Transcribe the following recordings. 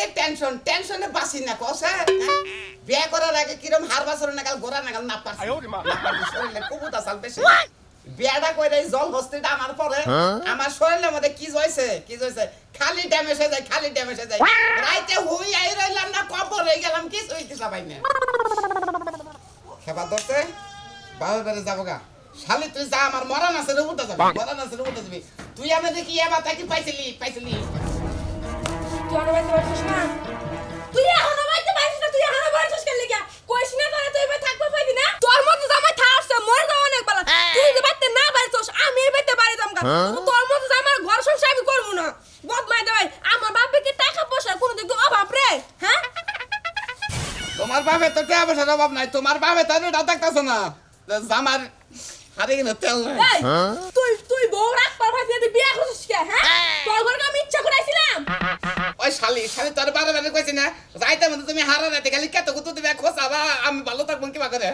খালি টেনশন টেনশনে বাসি না কসে বিয়ে করার আগে কিরম হার বাসর নাগাল গোড়া নাগাল না পারছি। শরীরে কুবুত আসাল বেশি বিয়াটা কইরা জল হস্তিটা আমার পরে। আমার শরীরের মধ্যে কি জইছে কি জইছে? খালি ড্যামেজে যায় খালি ড্যামেজে যায়। রাইতে হুই আই রইলাম না কবর হয়ে গেলাম কি হইতে সবাই না। খেবা ধরতে বাবার বাড়ি যাব গা। শালি তুই যা আমার মরণ আছে রে উঠে যাবি মরণ আছে রে উঠে যাবি তুই আমি দেখি এবার তাকে পাইছিলি পাইছিলি। তুই এখনও বাইতে পারছিস না? তুই এখনও না তুই এখনও কেন কইস না তোরা তুই এবার থাকবে পাইবি না? তোর মতো জামাই থাকছে মরে যাও অনেক বেলা। তুই যে বাইতে না পারছিস আমি এই বাইতে পারি দমকা তোর মতো জামাই ঘর সংসার আমি করব না। বদমাই দেবাই আমার বাপে কি টাকা পয়সা কোনো দিক অভাব রে? হ্যাঁ? তোমার বাপে তো টাকা পয়সার অভাব নাই তোমার বাপে তো দেখতেছ না। জামার হারে কিনা তেল নাই। এই, তুই তুই বউ রাখ পার ভাই তুই বিয়ে করছিস কে হ্যাঁ? তোর ঘরকে আমি ইচ্ছা করে আইছিলাম? ওই শালি শালি তোর বারে বারে কইছি না যাইতে মধ্যে তুমি হারা রাতে খালি কেত কুতু দিবে খোসাবা আমি ভালো থাকব কিবা করে?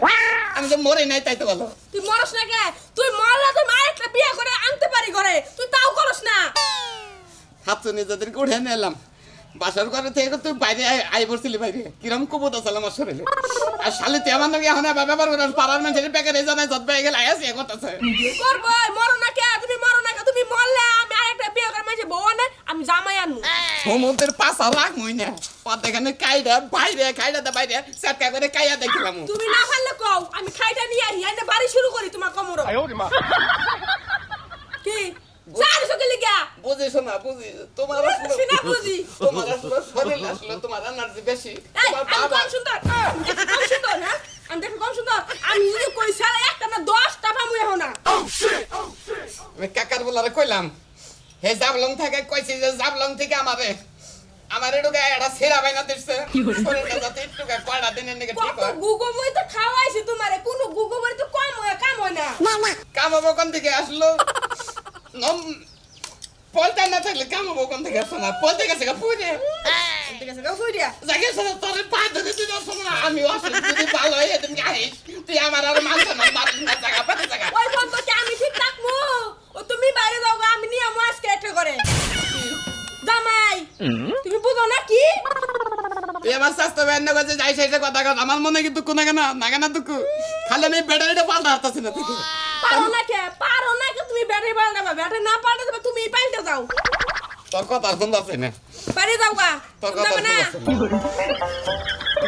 আমি তো মরে নাই তাই তো ভালো তুই মরস না কে? তুই মরলে তুই আরেকটা বিয়ে করে আনতে পারি ঘরে তুই তাও করস না। হাতু নিজেদেরকে উঠে নিলাম। বাসার ঘরে থেকে তুই বাইরে আই- পড়ছিলি বাইরে। কিরম কুবুত আছে আমার শরীরে? আর শালি তুই আমার নাকি এখন আবার ব্যাপার করে পাড়ার মানুষের প্যাকেট জানাই যত পেয়ে গেলে আয়াসি এখন আছে করব মরো না কে? তুমি মরো না কে? তুমি মরলে আমি আরেকটা বিয়ে করে মাঝে বউ আনে আমি জামাই আনব। সমুদ্রের পাশা রাখ মুই না পথ এখানে কাইডা বাইরে কাইডা দা বাইরে সেটকা করে কাইয়া দেখিলাম। তুমি না পারলে কও আমি খাইটা নিয়ে আহি বাড়ি শুরু করি তোমার কোমর কি? সারি সকে লিগা। বুঝিস না বুঝি। তোমার বুঝি বুঝি। তোমার আসলে শরীর আসলে তোমার এনার্জি বেশি। তোমার বাবা কম সুন্দর। কম সুন্দর হ্যাঁ? আমি দেখতে কম সুন্দর। আমি যদি কই সারা একটা না দশটা পামু এখন না আমি কাকার বলারে কইলাম হে জাবলং থেকে কইছি যে জাবলং থেকে আমারে আমার এটুকে একটা সেরা বাইনা দিচ্ছে শরীরটা যাতে একটু কয়টা দিনের নাকি ঠিক হয়? গুগো মই তো খাওয়াইছি তোমারে কোনো গুগো মই তো কম হয় কাম হয় না। কামাবো কোন থেকে আসলো? না থাকলে কামাবো কোন থেকে না পলতে গেছে গা না আমি ভালো হয়ে তুমি আইস তুই আমার আর মানছ না মারিস না জায়গা পাতে জায়গা ওই বন্ধকে আমি ঠিক থাকব ও তুমি বাইরে যাও গো, আমি নিয়ে আমু আজকে করে জামাই তুমি বুঝো না কি আমার স্বাস্থ্য ব্যান্ড করছে যাই সেই কথা কথা আমার মনে কিন্তু কোনো কেনা না কেনা দুঃখ খালি আমি ব্যাটারিটা পাল্টা হারতাছি না পারো না কে না কে ব্যাটারি পাল্টাবা ব্যাটারি না পাল্টাতে পারো, তুমি পাল্টে যাও তোর কথা শুন আছে না বাড়ি যাও গা। তোর কথা না আছে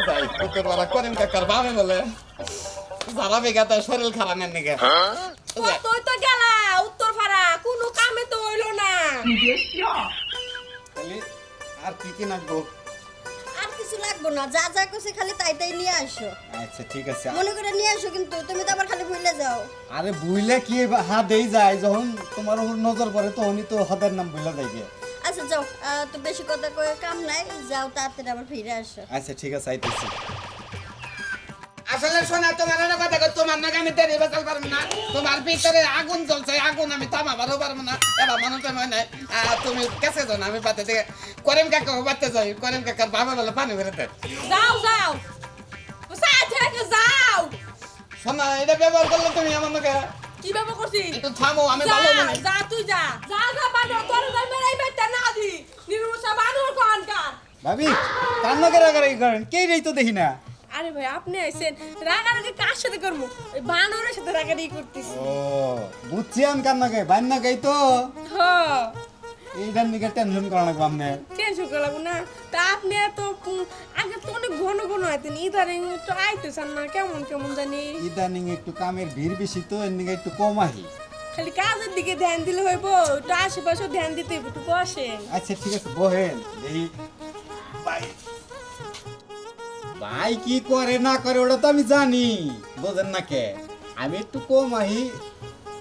যাই তোর বলা করিম কাকার বাবে বলে। যারা বেগাতে শরীর খারাপ নেন নাকি? ও তুই তো গেলা উত্তর ফাড়া কোনো কামে তো হইল না। আর কি কি আর কিছু লাগবে না যা যা করছে খালি তাই তাই নিয়ে আসো। আচ্ছা ঠিক আছে। মনে করে নিয়ে আসো কিন্তু তুমি তো আবার খালি ভুলে যাও। আরে বুইলে কি হাত দেই যায় যখন তোমার উপর নজর পড়ে তখনই তো হাতের নাম বুইলা যাইবে। আচ্ছা যাও। তো বেশি কথা কয়ে কাম নাই যাও তাড়াতাড়ি আবার ফিরে আসো। আচ্ছা ঠিক আছে আইতেছি। আসলে শোনা তোমার একটা কথা তোমার নাকি আমি দেরি বাঁচাল পারব না। তোমার ভিতরে আগুন জ্বলছে আগুন আমি থামাবারও পারব না। এবার মানুষ হয় নাই তুমি কেসে যাও না আমি পাতে থেকে করিম কাকা বাড়তে যাই করিম কাকার বাবা বলে পানি বেরোতে যাও যাও। যাও। শোনা এটা ব্যবহার করলে তুমি আমার নাকি কি ব্যবহার করছি? একটু থামো আমি ভালো মনে যা তুই যা। যা যা বানো তোর যাই মেরাই বেটা না দি। নিরুষা বানুর কোনকার? ভাবি কান্না করে রাগারাগি করেন কে রেই তো দেখি না? আরে ভাই আপনি আইছেন। রাগারাগি কার সাথে করব? ওই বানরের সাথে রাগারাগি করতেছি। ও বুঝছি আমি কান্না গে বাইন্না গাই তো। হ। এইটার নিকে টেনশন করা লাগবে আপনি টেনশন করে লাগবো না। তা আপনি এত আগে তো অনেক ঘন ঘন আইতেন ইদারিং তো আইতেছেন না কেমন কেমন জানি। ইদানিং একটু কামের ভিড় বেশি তো এর নিকে একটু কম আহি। খালি কাজের দিকে ধ্যান দিলে হইব একটু আশেপাশেও ধ্যান দিতে একটু বসেন। আচ্ছা ঠিক আছে বহেন এই ভাই ভাই কি করে না করে ওটা তো আমি জানি। বোঝেন না কে? আমি একটু কম আহি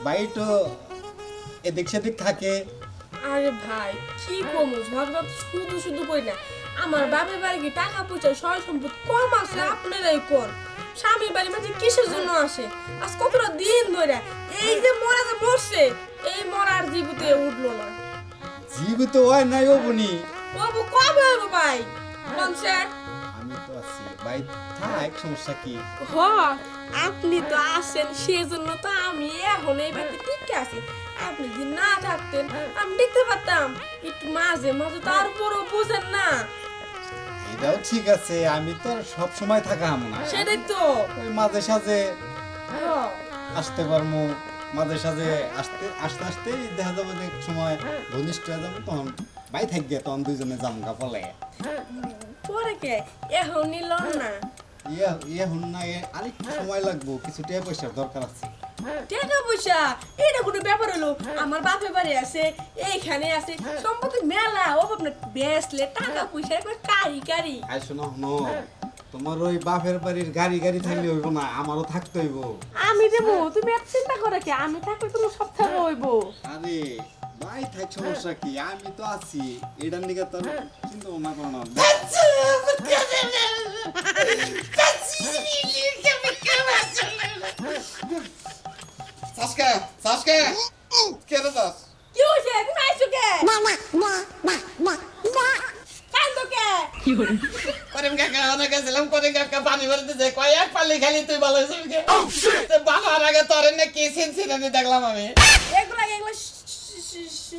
ভাই তো এদিক সেদিক থাকে। আরে ভাই কি কমু ঝগড়া তো শুধু শুধু কই না আমার বাপের বাড়ি কি টাকা পয়সা সয় সম্পদ কম আছে আপনারাই কোন স্বামীর বাড়ি মাঝে কিসের জন্য আসে? আজ কতটা দিন ধরে এই যে মরা যে মরছে এই মরার জীবিতে উঠল না। জীবিত হয় নাই ও বনি বাবু কবে হবে ভাই? কনসার আমি তো আছি ভাই থাক সমস্যা কি? হ আপনি তো আসেন সেজন্য তো আমি এখন এই বাড়িতে আছি। আপনি যদি না থাকতেন আমি দেখতে পারতাম। একটু মাঝে মাঝে তারপরও বুঝেন না। এটাও ঠিক আছে আমি তো সব সময় থাকা হাম না। সেটাই তো। ওই মাঝে সাঝে হ্যাঁ। আসতে পারব মাঝে সাঝে আসতে আসতে আসতে দেখা যাবে যে এক সময় ঘনিষ্ঠ হয়ে যাবে তখন বাই থাকবে তখন দুইজনে জামগা পলে পরে কে? এখন নিল না। ইয়ে ইয়ে হন না আরেকটু সময় লাগবো কিছু টাকা পয়সার দরকার আছে। টাকা পয়সা? এটা কোনো ব্যাপার হলো? আমার বাপের বাড়ি আছে এইখানে আছে। সম্পত্তি মেলা ও আপনার বেসলে টাকা পয়সা একবার কারি কারি। আই শোনো শোনো। তোমার ওই বাপের বাড়ির গাড়ি গাড়ি থাকলে হইব না আমারও থাকতে হইব। আমি দেবো তুমি এত চিন্তা করে কি? আমি থাকলে তুমি সব থাকবে হইব। আরে ভাই থাক সমস্যা কি? আমি তো আছি। এটার নিকে তোর চিন্তা ভাবনা করো না। সাসকে সাসকে কে রে দাস? কি হইছে? তুমি আইছো কে? কান্দো কে? করিম কাকা অনেক গেছিলাম করিম কাকা পানি ভরতে যে কয়েক পালি খালি তুই ভালো হয়েছিস কে? তো ভালো হওয়ার আগে তোর না কি সিন সিনানি দেখলাম আমি।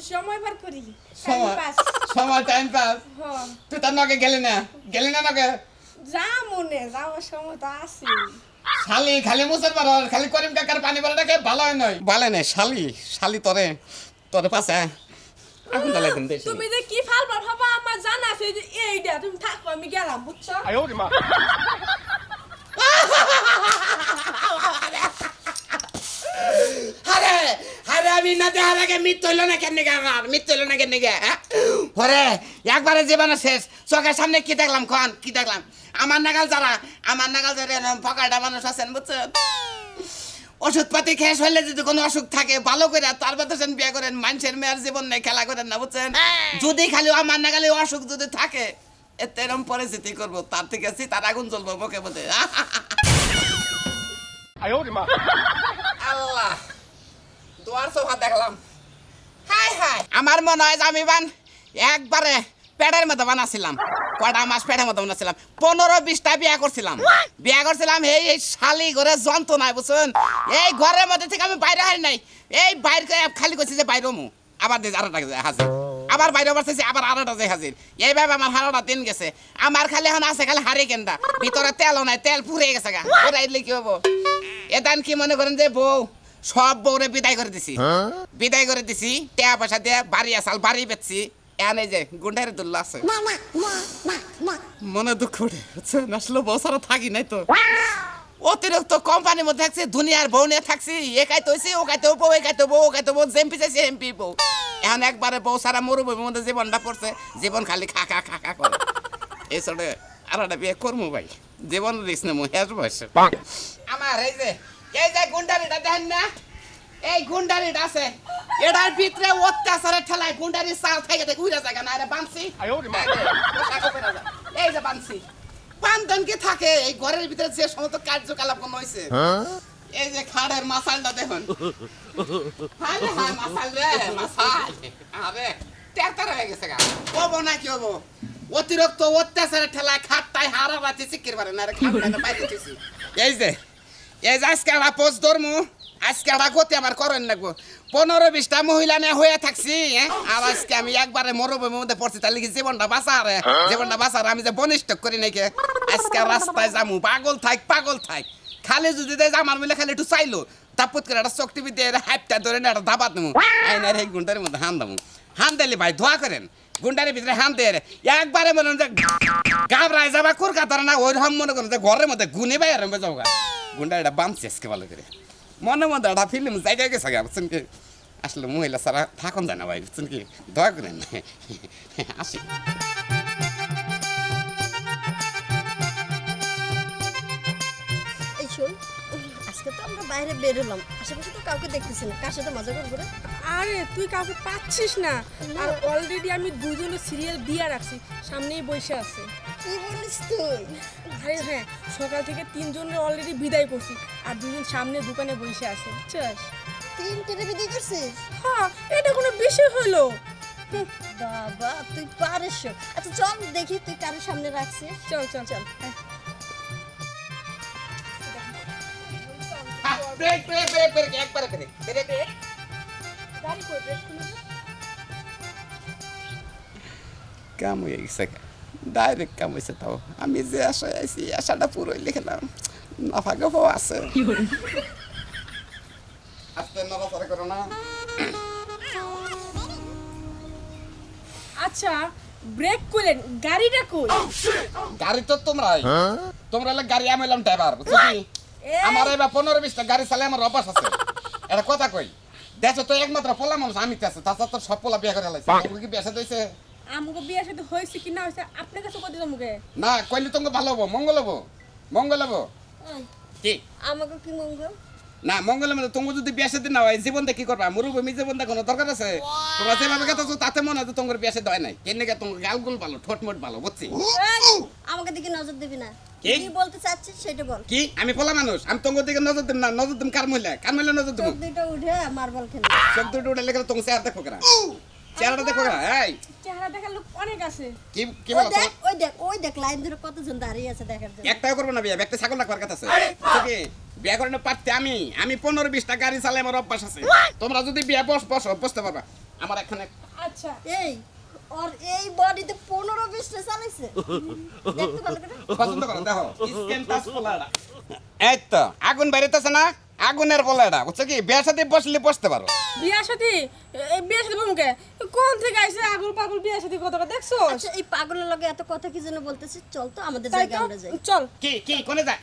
সময় পার করি। সময় পাস সময় টাইম পাস হ্যাঁ। তুই তার নকে গেলি না? গেলি না নকে? যা মনে যাওয়ার সময় তো আছে শালি খালি মুসের পার খালি করিম কাকার পানি ভরাটাকে ভালো হয় নয় ভালো নয় শালি শালি তরে তোরে পাশে আগুন জ্বালাই দিন দেশ তুমি যে কি ফাল পার ভাবা আমার জানা আছে যে এইটা তুমি থাকো আমি গেলাম বুঝছ? আরে আরে আমি না দেখার আগে মৃত্যু হইল না কেন গে আমার? মৃত্যু হইল না কেন গে ওরে একবারে জীবনে শেষ। চোখের সামনে কি দেখলাম? খন কি দেখলাম? আমার নাগাল যারা আমার নাগাল যারা মানুষ আছেন বুঝছেন? ওষুধপাতি খেয়ে হইলে যদি কোনো অসুখ থাকে ভালো করে তার বাতাসেন বিয়ে করেন মানুষের মেয়ের জীবন নেই খেলা করেন না বুঝছেন? যদি খালি আমার নাগালে অসুখ যদি থাকে এতে এরকম পরিস্থিতি করব তার থেকে আছি তার আগুন জ্বলবো মুখে মধ্যে আল্লাহ। দুয়ার সোফা দেখলাম। হাই হাই আমার মনে হয় যে আমি বান একবারে পেটের মতো বানাছিলাম। কটা মাস পেটের মতো বানাছিলাম। পনেরো বিশটা বিয়া করছিলাম। বিয়া করছিলাম এই এই শালি ঘরে যন্ত্রণায় বুঝছেন? এই ঘরের মধ্যে থেকে আমি বাইরে হারি নাই। এই বাইরে খালি করছি যে বাইরে মু আবার দিয়েছে আরেকটা হাজির। আবার বাইরে বাড়তেছি আবার আরেকটা যে হাজির। এইভাবে আমার হারাটা দিন গেছে। আমার খালি এখন আছে খালি হারি কেনটা ভিতরে তেলও নাই তেল ফুরে গেছে গা। ফুরাইলে কি হব? এদান কি মনে করেন যে বউ? সব বউরে বিদায় করে দিছি। বিদায় করে দিছি টাকা পয়সা দিয়ে বাড়ি আসাল বাড়ি বেচছি। এনে যে গুন্ডারে দুল্লা আছে। মনে দুঃখ উঠে? আসলে বউ থাকি নাই তো। অতিরিক্ত কোম্পানির মধ্যে থাকছি দুনিয়ার বউ নিয়ে থাকছি। একাই তো হইছি ওকাই তো বউ একাই তো বউ ওকাই তো বউ জেমপি চাইছি এমপি বউ। এখন একবারে বউ সারা মরুভূমির মধ্যে জীবনটা পড়ছে জীবন খালি খা খা খা খা করে। এই সরে আর একটা বিয়ে করব ভাই। জীবন রিস নেব হেস বয়সে। আমার এই যে এই যে গুন্ডারিটা দেখেন না? এই গুন্ডারিটা আছে। এটার ভিতরে অত্যাচারের ঠেলায় গুন্ডারি চাল থেকে থেকে উড়ে যায় না আরে বানছি এই যে বানছি বান্ধন কি থাকে? এই ঘরের ভিতরে যে সমস্ত কার্যকলাপ কোনো হয়েছে এই যে খাড়ের মাসালটা দেখুন। হায় মাসাল রে মাসাল। আরে টেরতার হয়ে গেছে গা। কব না কি হব? অতিরিক্ত অত্যাচারের ঠেলায় খাটটায় হারা রাতে চিকির পারে না রে বাইরে এই যে এই যে আজকে ধরমু? আজকে একটা গতি আমার করেন লাগবো পনেরো বিশটা মহিলা নিয়ে হয়ে থাকছি হ্যাঁ? আর আজকে আমি একবারে মরুভূমির মধ্যে পড়ছি জীবনটা বাঁচারে জীবনটা বাঁচারে আমি যে বনিষ্ঠ করি নাকি আজকে রাস্তায় যামু পাগল থাক পাগল থাক। খালি যদি দেয় আমার মিলে খালি একটু চাইলো তাপুত করে একটা চোখ টিভি দিয়ে হাইপটা ধরে একটা দাবাত নেব আইনার এই গুন্ডারের মধ্যে হান দামু। হান দিলে ভাই ধোয়া করেন। গুন্ডারের ভিতরে হান দিয়ে রে। একবারে মনে হয় যে গাবরায় যাবা কলকাতার না ওই রকম মনে করেন যে ঘরের মধ্যে গুনে বাই আর যাও গা গুন্ডা এটা বামছে আজকে ভালো করে। মনে মতো একটা ফিল্ম জায়গা গেছে গা, বুঝছেন কি? আসলে মহিলা সারা থাকুন যায় না ভাই, বুঝছেন কি? দয়া করেন। আসি। বাইরে বেরোলাম। আশেপাশে তো কাউকে দেখতেছি না। কার সাথে মজা করব আরে তুই কাউকে পাচ্ছিস না। আর অলরেডি আমি দুজনের সিরিয়াল দিয়ে রাখছি। সামনেই বসে আছে। কি বলিস তুই? আরে হ্যাঁ সকাল থেকে তিনজনের অলরেডি বিদায় করছি। আর দুজন সামনে দোকানে বসে আছে বুঝছিস? তিনটে রেখে দিয়েছিস হ্যাঁ এটা কোনো বিষয় হলো। বাবা তুই পারিস। আচ্ছা চল দেখি তুই কারোর সামনে রাখছিস। চল চল চল। আয়। ব্রেক ব্রেক ব্রেক ব্রেক একবারে ব্রেক ব্রেক ব্রেক গাড়ি করে ব্রেক। কাম হয়ে গেছে। ডাইরেক্ট কাম হয়েছে তাও। আমি যে আশায় আইছি আশাটা পুরোই লিখলাম নাফা গফা আছে। আস্তে নড়াচড়া করো না। আচ্ছা ব্রেক করলেন গাড়িটা কই? গাড়ি তো তোমরাই। তোমরা হলে গাড়ি আমি এলাম ড্রাইভার বুঝছ। আমার এবার পনেরো বিশটা গাড়ি চালে আমার অভ্যাস আছে। এটা কথা কই? দেখো তো একমাত্র পোলা মানুষ আমি আছে তাছাড়া তো সব পোলা বিয়ে করে লাইছে। কি বিয়ে সাথে হয়েছে আমাকে বিয়ের সাথে হয়েছে কি না হয়েছে আপনার কাছে কত মুখে না কইলে তোমাকে ভালো হব মঙ্গল হব মঙ্গল হব। কি? আমাকে কি মঙ্গল? না মঙ্গল মানে তুমি যদি বিয়ে সাথে না হয় জীবনটা কি করবা? মরুভূমি জীবনটা কোনো দরকার আছে? তোমরা যেভাবে গেছো তাতে মনে হয় তোমার বিয়ে সাথে হয় নাই। কেন তোমার গালগুল ভালো ঠোঁট মোট ভালো বুঝছি? আমাকে দিকে নজর দিবি না। কি? কি বলতে চাচ্ছিস সেটা বল। কি? আমি পোলা মানুষ। আমি দিকে নজর দিম না নজর দিম কার মহিলা কার মহিলা নজর দিম দুটো উঠে মার্বল খেলে। চোখ দুটো উঠে লেগে তোমার চেহারা দেখো কেনা চেহারাটা দেখো কেনা এই! চেহারা দেখার লোক অনেক আছে। কি কি ওই দেখ ওই দেখ ওই দেখ লাইন ধরে কতজন দাঁড়িয়ে আছে দেখার জন্য। একটাও করব না বিয়ে একটা ছাগল রাখবার কথা আছে। ঠিক বিয়ে করে না পারতে আমি। আমি পনেরো বিশটা গাড়ি চালাই আমার অভ্যাস আছে। তোমরা যদি বিয়ে বস বস বসতে পারবা আমার এখানে আচ্ছা। এই! ওর এই বডিতে পনেরো বিশটা চালাইছে দেখতে ভালো করে পছন্দ করো দেখো স্ক্যান টাচ পোলাটা এই তো আগুন বাইরেতেছে না? আগুনের পোলাটা বুঝছ কি? বিয়ের সাথে বসলে বসতে পারো। বিয়ার সাথে? এই বিয়ার সাথে মুখে কোন থেকে আইছে আগুল পাগল বিয়ার সাথে কথাটা দেখছ? আচ্ছা এই পাগলের লগে এত কথা কি জন্য বলতেছিস চল তো আমাদের জায়গায় আমরা যাই। চল। কি কি কোনে যায়?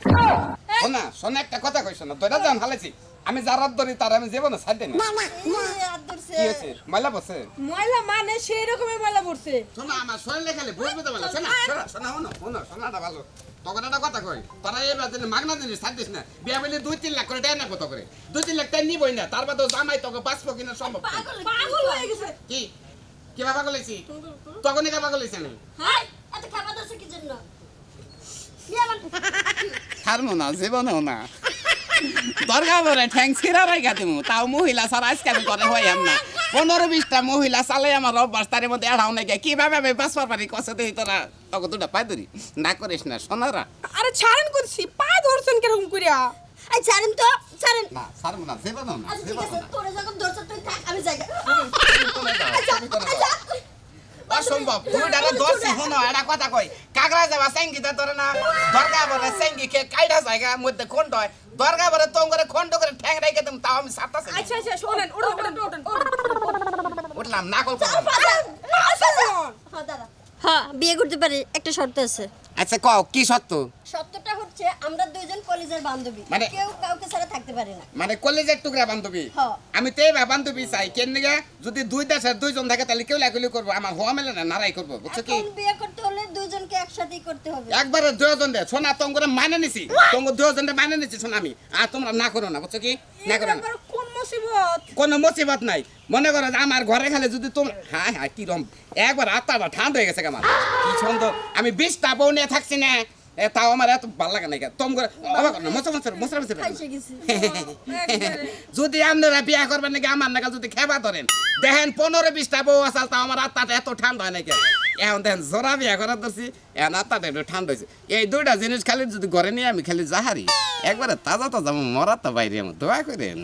শোনা শোনা একটা কথা কইছো না তোরা যান হালাইছি। আমি যারা ধরি তার আমি জীবনে ছাড় এই বসে ময়লা মানে সেই রকমের ময়লা পড়ছে। শোনা আমার শরীরে খালি বুঝবে তো ভালো শোনা শোনা শোনা শোনো শোনো শোনাটা ভালো। তখন একটা কথা কই তোরা এবার দিনে মাগনা জিনিস ছাড় দিস না। বিয়া বলে দুই তিন লাখ করে না কত করে? দুই তিন লাখ টাকা নিবই না তার বাদেও জামাই তোকে বাঁচবো কিনা সম্ভব পাগল হয়ে গেছে। কি? কি ভাবা গলেছি তখনই কাবা গলেছি আমি। হাই, এত খাবার ধরছে কি জন্য? কি আমার ছাড়বো না জীবনেও না। দরগা বলে ঠ্যাং ছিঁড়া রাইখা দিমু তাও মহিলা ছাড়া আজকাল করে হয় না। পনেরো বিশটা মহিলা চালে আমার অভ্যাস তার মধ্যে এড়াও নাকি কীভাবে আমি বাঁচবার পারি কষে দিই তোরা? তখন দুটা পাই ধরি। না করিস না সোনারা। আরে ছাড়েন করছি পা ধরছেন কীরকম করিয়া এই ছাড়েন তো ছাড়েন। না ছাড়বো না জীবনেও না আচ্ছা জীবনেও আছে না। তোরে যখন ধরছে তুই থাক আমি যাই। অসম্ভব তুমি ডাটা দর্শি শোনো কথা কই কাকড়া যাবা সেঙ্গিতে তোর না দরগা বলে সেঙ্গি খেয়ে কাইটা জায়গা মধ্যে খন্ড হয় দরগা বলে তোম করে খন্ড করে ঠ্যাং রেখে তুমি তাও আমি সাতটা আচ্ছা আচ্ছা শোনেন ওঠেন ওঠেন ওঠেন উঠলাম নাকল করলাম হ্যাঁ হ্যাঁ বিয়ে করতে পারি একটা শর্ত আছে আচ্ছা কও কি সত্য? সত্যটা হচ্ছে আমরা দুইজন কলেজের বান্ধবী। মানে- কেউ কাউকে ছাড়া থাকতে পারে না। মানে কলেজের টুকরা বান্ধবী। আমি তো এই বান্ধবী চাই কেন নিগে যদি দুই দেশের দুইজন থাকে তাহলে কেউ লাগুলি করব আমার হওয়া মেলে না নারাই করব বুঝছ কি? বিয়ে করতে হলে দুইজনকে একসাথেই করতে হবে। একবারে দুজন দে শোনা তোমরা মানে নিছি তোম দুজন মানে নিছি শোনা আমি আর তোমরা না করো না বুঝছ কি? না করো না। কোন মুসিবত। কোনো মুসিবত নাই। মনে করো যে আমার ঘরে খালে যদি তোমরা হ্যাঁ হ্যাঁ কিরম একবার আত্মাটা ঠান্ডা হয়ে গেছে আমার। কি সুন্দর আমি বিশটা বউ নিয়ে থাকছি না। এ, তাও আমার এত ভালো লাগে না তোম করে অবাক না মশা মশা মশা মশা যদি আপনারা বিয়া করবেন নাকি আমার নাকি যদি খেবা ধরেন। দেখেন পনেরো বিশটা বউ আসাল তাও আমার আত্মাটা এত ঠান্ডা হয় নাকি। এখন দেখেন জোড়া বিয়া করার ধরছি এখন আত্মাটা একটু ঠান্ডা হয়েছে। এই দুইটা জিনিস খালি যদি ঘরে নিয়ে আমি খালি যাহারি একবারে তাজা তাজা মরা তো বাইরে আমার দোয়া করেন